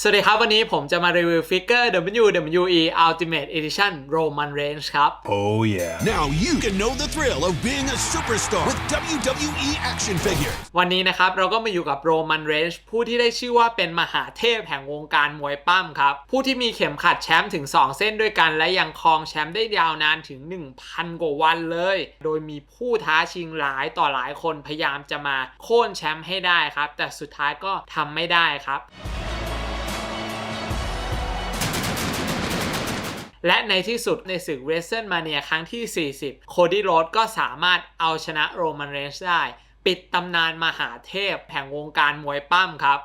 สวัสดีครับ วันนี้ผมจะมารีวิวฟิกเกอร์ WWE Ultimate Edition Roman Reigns ครับ Oh, yeah. Now you can know the thrill of being a superstar with WWE action figures. วันนี้นะครับ เราก็มาอยู่กับโรมันเรนจ์ผู้ที่ได้ชื่อว่าเป็นมหาเทพแห่งวงการมวยปั้มครับ ผู้ที่มีเข็มขัดแชมป์ถึง 2 เส้นด้วยกัน และยังครองแชมป์ได้ยาวนานถึง 1,000 กว่าวันเลย โดยมีผู้ท้าชิงหลายต่อหลายคนพยายามจะมาโค่นแชมป์ให้ได้ครับ แต่สุดท้ายก็ทำไม่ได้ครับ และในที่สุดในศึก w r e s t l e m a n i a ครั้งที่ 40 โคดี้โรดก็สามารถเอาชนะโรมันเรนจ์ได้ ปิดตำนานมหาเทพแห่งวงการมวยปั้มครับ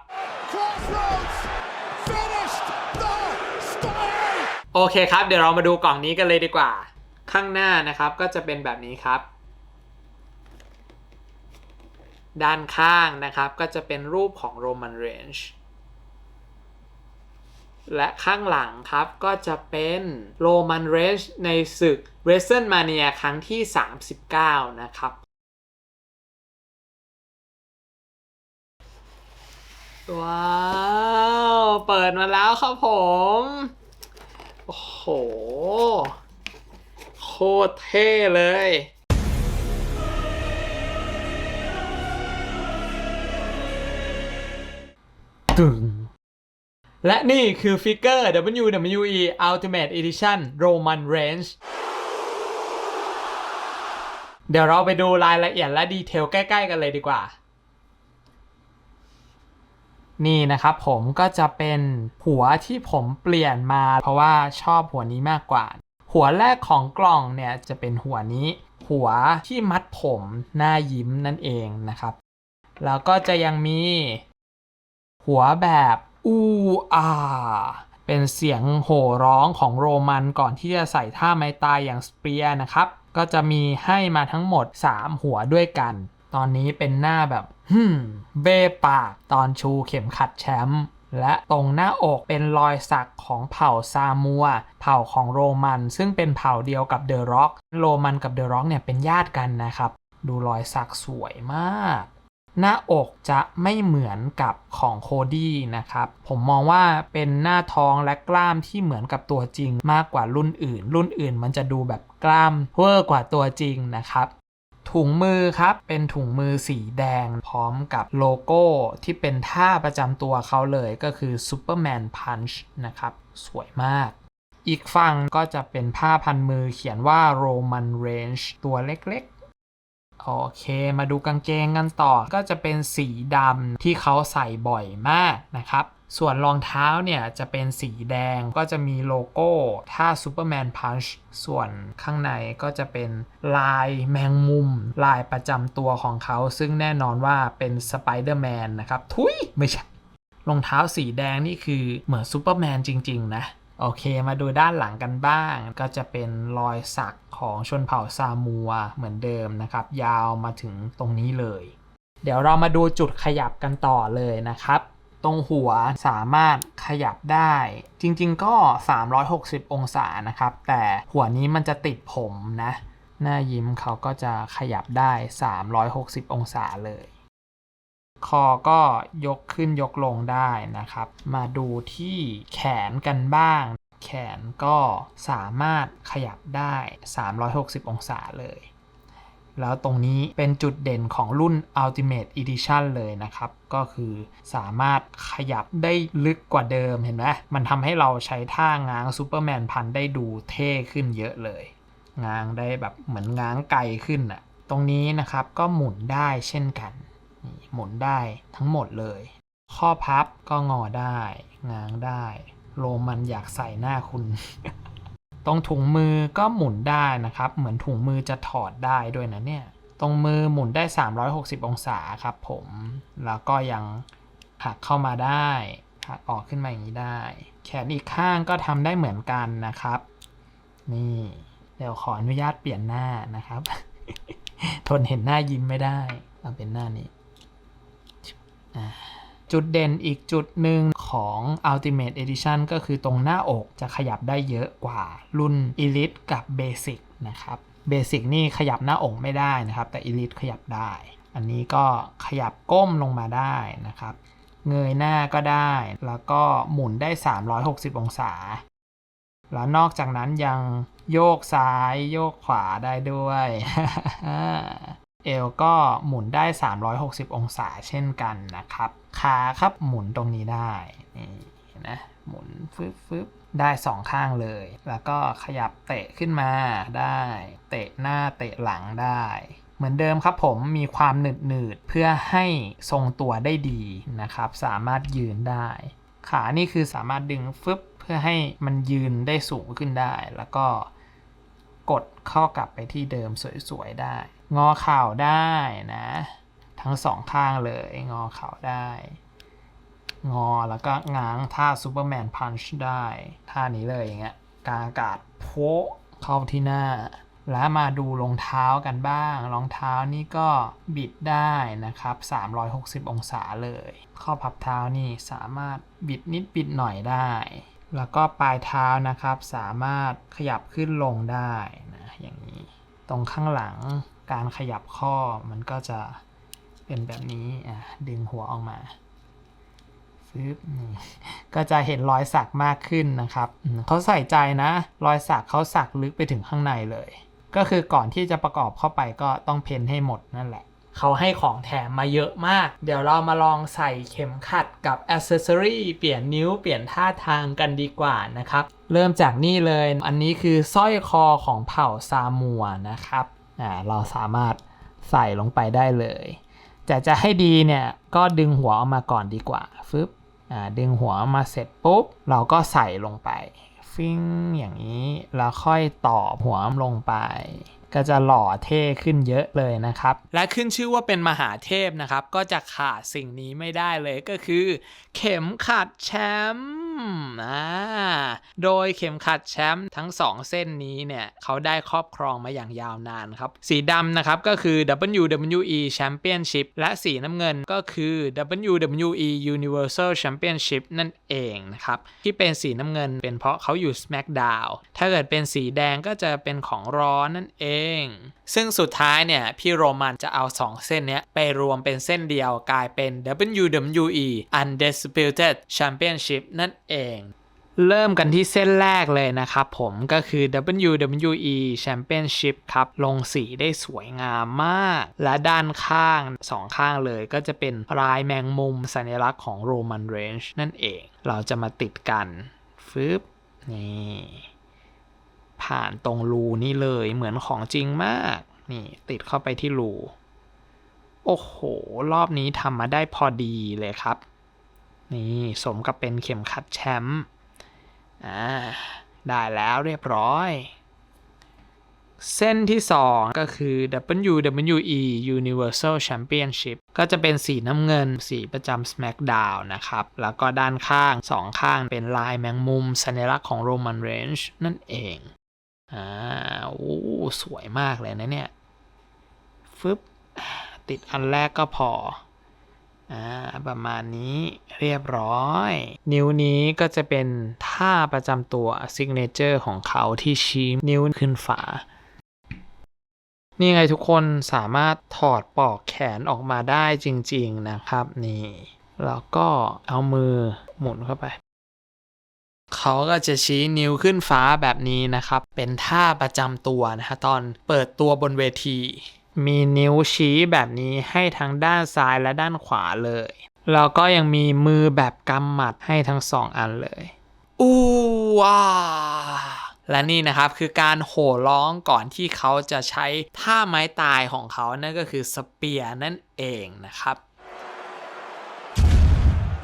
Crossroads finished the story. โอเคครับ เดี๋ยวเรามาดูกล่องนี้กันเลยดีกว่า ข้างหน้านะครับก็จะเป็นแบบนี้ครับ ด้านข้างนะครับก็จะเป็นรูปของโรมันเรนจ์ และข้างหลังครับก็จะเป็นโรมันเรนจ์ในศึก w r e s t l e m a n i a ครั้งที่ 39 นะครับว้าว เปิดมาแล้วครับผม โอ้โห โคตรเท่เลย ตึง และนี่คือฟิกเกอร์ WWE Ultimate Edition Roman Reigns เดี๋ยวเราไปดูรายละเอียดและดีเทลใกล้ๆกันเลยดีกว่า นี่นะครับผมก็จะเป็นหัวที่ผมเปลี่ยนมา เพราะว่าชอบหัวนี้มากกว่า หัวแรกของกล่องเนี่ยจะเป็นหัวนี้ หัวที่มัดผมหน้ายิ้มนั่นเองนะครับ แล้วก็จะยังมี หัวแบบ อูอาเป็นเสียงโห่ร้องของโรมันก่อนที่จะใส่ท่าไม้ตายอย่างสเปียร์นะครับ ก็จะมีให้มาทั้งหมด 3 หัวด้วยกัน ตอนนี้เป็นหน้าแบบฮึมเบ้ปากตอนชูเข็มขัดแชมป์และตรงหน้าอกเป็นรอยสักของเผ่าซามัว เผ่าของโรมัน ซึ่งเป็นเผ่าเดียวกับเดอะร็อก โรมันกับเดอะร็อกเนี่ยเป็นญาติกันนะครับ ดูรอยสักสวยมาก หน้าอกจะไม่เหมือนกับของโคดี้นะครับ ผมมองว่าเป็นหน้าท้องและกล้ามที่เหมือนกับตัวจริงมากกว่ารุ่นอื่น รุ่นอื่นมันจะดูแบบกล้ามเวอร์กว่าตัวจริงนะครับถุงมือครับ เป็นถุงมือสีแดงพร้อมกับโลโก้ที่เป็นท่าประจำตัวเขาเลยก็คือ Superman Punch นะครับ สวยมาก อีกฝั่งก็จะเป็นผ้าพันมือเขียนว่า Roman Range ตัวเล็กๆ โอเค มาดูกางเกงกันต่อ ก็จะเป็นสีดำที่เขาใส่บ่อยมากนะครับ ส่วนรองเท้าเนี่ยจะเป็นสีแดงก็จะมีโลโก้ท่า Superman Punch ส่วนข้างในก็จะเป็นลายแมงมุม ลายประจำตัวของเขา ซึ่งแน่นอนว่าเป็นสไปเดอร์แมนนะครับ ทุยไม่ใช่ รองเท้าสีแดงนี่คือเหมือนซูเปอร์แมนจริง ๆ นะ โอเค มาดูด้านหลังกันบ้าง ก็จะเป็นรอยสักของชนเผ่าซามัวเหมือนเดิมนะครับ ยาวมาถึงตรงนี้เลย เดี๋ยวเรามาดูจุดขยับกันต่อเลยนะครับ ตรงหัวสามารถขยับได้ จริงๆก็ 360 องศานะครับ แต่หัวนี้มันจะติดผมนะ หน้ายิ้มเขาก็จะขยับได้ 360 องศาเลย คอก็ยกขึ้นยกลงได้นะครับ มาดูที่แขนกันบ้าง แขนก็สามารถขยับได้ 360 องศาเลย แล้วตรงนี้เป็นจุดเด่นของรุ่น Ultimate Edition เลยนะครับ ก็คือสามารถขยับได้ลึกกว่าเดิมเห็นไหมมันทำให้เราใช้ท่าง้างซูเปอร์แมนพันได้ดูเท่ขึ้นเยอะเลย ง้างได้แบบเหมือนง้างไกลขึ้นอะตรงนี้นะครับก็หมุนได้เช่นกัน หมุนได้ทั้งหมดเลย ข้อพับก็งอได้ ง้างได้ โรมันอยากใส่หน้าคุณ ตรงถุงมือก็หมุนได้นะครับ เหมือนถุงมือจะถอดได้ด้วยนะเนี่ย ตรงมือหมุนได้ 360 องศาครับผม แล้วก็ยังหักเข้ามาได้หักออกขึ้นมาอย่างนี้ได้ แขนอีกข้างก็ทำได้เหมือนกันนะครับ นี่เดี๋ยวขออนุญาตเปลี่ยนหน้านะครับ ทนเห็นหน้ายิ้มไม่ได้ เอาเป็นหน้านี้ จุดเด่นอีกจุดหนึ่งของ Ultimate Edition ก็คือตรงหน้าอกจะขยับได้เยอะกว่ารุ่น Elite กับ Basic นะครับ Basic นี่ขยับหน้าอกไม่ได้นะครับ แต่ Elite ขยับได้ อันนี้ก็ขยับก้มลงมาได้นะครับ เงยหน้าก็ได้ แล้วก็หมุนได้ 360 องศา แล้วนอกจากนั้นยังโยกซ้ายโยกขวาได้ด้วย เอวก็หมุนได้ 360 องศาเช่นกันนะครับ ขาครับหมุนตรงนี้ได้ นี่นะ หมุนฟึบฟึบได้สองข้างเลย แล้วก็ขยับเตะขึ้นมาได้ เตะหน้าเตะหลังได้ เหมือนเดิมครับผมมีความหนืดหนืดๆเพื่อให้ทรงตัวได้ดีนะครับ สามารถยืนได้ ขานี่คือสามารถดึงฟึบเพื่อให้มันยืนได้สูงขึ้นได้ แล้วก็กดเข้ากลับไปที่เดิมสวยๆได้ งอเข่าได้นะ ทั้งสองข้างเลย งอเข่าได้ งอแล้วก็ง้างท่าซูเปอร์แมนพันช์ได้ ท่านี้เลยอย่างเงี้ยกลางอากาศโพะเข้าที่หน้า แล้วมาดูรองเท้ากันบ้างรองเท้านี่ก็บิดได้นะครับ 360 องศาเลย ข้อพับเท้านี่สามารถบิดนิดบิดหน่อยได้ แล้วก็ปลายเท้านะครับ สามารถขยับขึ้นลงได้นะอย่างนี้ ตรงข้างหลัง การขยับข้อมันก็จะเป็นแบบนี้อะดึงหัวออกมาฟึบนี่ก็จะเห็นรอยสักมากขึ้นนะครับเขาใส่ใจนะ รอยสักเขาสักลึกไปถึงข้างในเลย ก็คือก่อนที่จะประกอบเข้าไปก็ต้องเพ้นให้หมดนั่นแหละเขาให้ของแถมมาเยอะมาก เดี๋ยวเรามาลองใส่เข็มขัดกับอ c เซสซอรีเปลี่ยนนิ้วเปลี่ยนท่าทางกันดีกว่านะครับ เริ่มจากนี่เลย อันนี้คือสร้อยคอของเผ่าซามัวนะครับ เราสามารถใส่ลงไปได้เลย แต่จะให้ดีเนี่ยก็ดึงหัวออกมาก่อนดีกว่าฟึบดึงหัวออกมาเสร็จปุ๊บ เราก็ใส่ลงไปฟิ้งอย่างนี้แล้วค่อยต่อหัวลงไป ก็จะหล่อเท่ขึ้นเยอะเลยนะครับ และขึ้นชื่อว่าเป็นมหาเทพนะครับ ก็จะขาดสิ่งนี้ไม่ได้เลยก็คือ เข็มขัดแชมป์ อ่าโดยเข็มขัดแชมป์ทั้ง 2 เส้นนี้เนี่ยเขาได้ครอบครองมาอย่างยาวนานครับ สีดำนะครับก็คือ WWE Championship และสีน้ำเงินก็คือ WWE Universal Championship นั่นเองนะครับ ที่เป็นสีน้ำเงินเป็นเพราะเขาอยู่ SmackDown ถ้าเกิดเป็นสีแดงก็จะเป็นของร้อนนั่นเอง ซึ่งสุดท้ายเนี่ยพี่โรมันจะเอา 2 เส้นนี้ไปรวมเป็นเส้นเดียวกลายเป็น WWE Undisputed Championship นั่นเอง เริ่มกันที่เส้นแรกเลยนะครับผมก็คือ WWE Championship ครับ ลงสีได้สวยงามมาก และด้านข้างสองข้างเลยก็จะเป็นลายแมงมุมสัญลักษณ์ของ Roman Reigns นั่นเอง เราจะมาติดกันฟึบนี่ผ่านตรงรูนี่เลยเหมือนของจริงมาก นี่ติดเข้าไปที่รู โอ้โห รอบนี้ทำมาได้พอดีเลยครับ นี่สมกับเป็นเข็มขัดแชมป์อ่าได้แล้วเรียบร้อย เส้นที่ 2 ก็คือ WWE Universal Championship ก็จะเป็นสีน้ำเงิน สีประจำ SmackDown นะครับ แล้วก็ด้านข้างสองข้างเป็นลายแมงมุม สัญลักษณ์ของ Roman Reigns นั่นเองอ่าโอ้สวยมากเลยนะเนี่ย ฟึบ ติดอันแรกก็พอ อ่าประมาณนี้เรียบร้อย นิ้วนี้ก็จะเป็นท่าประจำตัวซิกเนเจอร์ของเขาที่ชี้นิ้วขึ้นฝา นี่ไงทุกคนสามารถถอดปลอกแขนออกมาได้จริง ๆนะครับนี่แล้วก็เอามือหมุนเข้าไป เขาก็จะชี้นิ้วขึ้นฟ้าแบบนี้นะครับ เป็นท่าประจำตัวนะฮะตอนเปิดตัวบนเวที มีนิ้วชี้แบบนี้ให้ทั้งด้านซ้ายและด้านขวาเลย แล้วก็ยังมีมือแบบกำหมัดให้ทั้งสองอันเลยอู้ว้าและนี่นะครับคือการโห่ร้องก่อนที่เขาจะใช้ท่าไม้ตายของเขานั่นก็คือสเปียร์นั่นเองนะครับ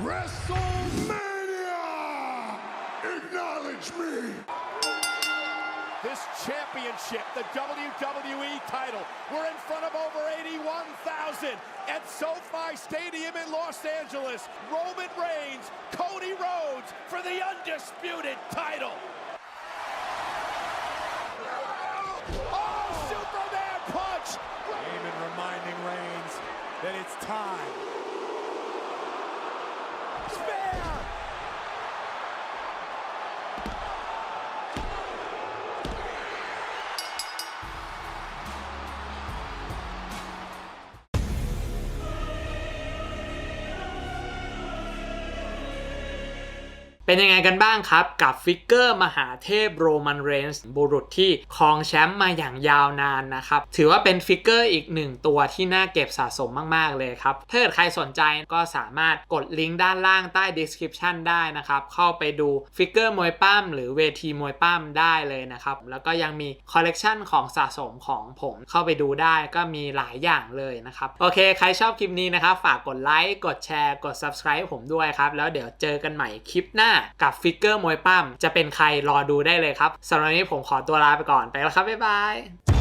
WrestleMania! Acknowledge me! This championship, the WWE title, we're in front of over 81,000 at SoFi Stadium in Los Angeles. Roman Reigns, Cody Rhodes for the undisputed title. เป็นยังไงกันบ้างครับ กับฟิกเกอร์มหาเทพโรมันเรนส์บุรุษที่ครองแชมป์มาอย่างยาวนานนะครับ ถือว่าเป็นฟิกเกอร์อีกหนึ่งตัวที่น่าเก็บสะสมมาก ๆ เลยครับ ถ้าเกิดใครสนใจก็สามารถกดลิงก์ด้านล่างใต้ description ได้นะครับ เข้าไปดูฟิกเกอร์มวยปั้มหรือเวทีมวยปั้มได้เลยนะครับ แล้วก็ยังมีคอลเลกชันของสะสมของผมเข้าไปดูได้ก็มีหลายอย่างเลยนะครับโอเค ใครชอบคลิปนี้นะครับฝากกดไลค์กดแชร์กด subscribe ผมด้วยครับแล้วเดี๋ยวเจอกันใหม่คลิปหน้ากับฟิกเกอร์มวยปั้มจะเป็นใครรอดูได้เลยครับสำหรับวันนี้ผมขอตัวลาไปก่อนไปแล้วครับบ๊ายบาย